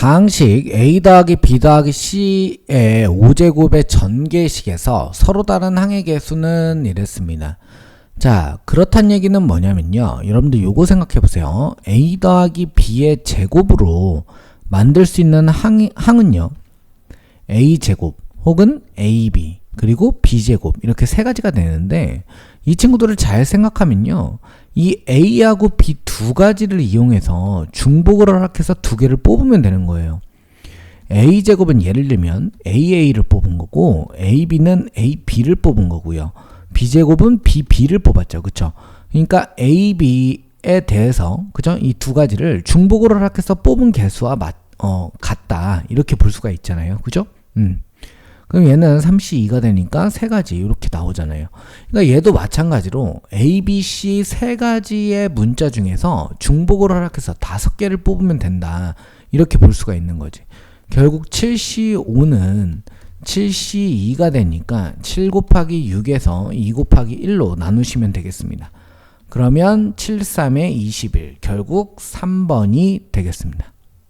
다항식 a 더하기 b 더하기 c의 5제곱의 전개식에서 서로 다른 항의 개수는 이랬습니다. 자, 그렇단 얘기는 뭐냐면요. 여러분들 요거 생각해 보세요. a 더하기 b의 제곱으로 만들 수 있는 항, 항은요. a 제곱 혹은 ab 그리고 b 제곱 이렇게 세 가지가 되는데 이 친구들을 잘 생각하면요. 이 a하고 b 두 가지를 이용해서 중복을 허락해서 두 개를 뽑으면 되는 거예요. a 제곱은 예를 들면 AA를 뽑은 거고 AB는 AB를 뽑은 거고요. B 제곱은 BB를 뽑았죠. 그쵸 그러니까 AB에 대해서 그죠? 이 두 가지를 중복을 허락해서 뽑은 개수와 맞, 어, 같다. 이렇게 볼 수가 있잖아요. 그죠? 음. 그럼 얘는 3C2가 되니까 세 가지 이렇게 나오잖아요. 그러니까 얘도 마찬가지로 A, B, C 세 가지의 문자 중에서 중복을 허락해서 다섯 개를 뽑으면 된다. 이렇게 볼 수가 있는 거지. 결국 7C5는 7C2가 되니까 7 곱하기 6에서 2 곱하기 1로 나누시면 되겠습니다. 그러면 7, 3에 21 결국 3번이 되겠습니다.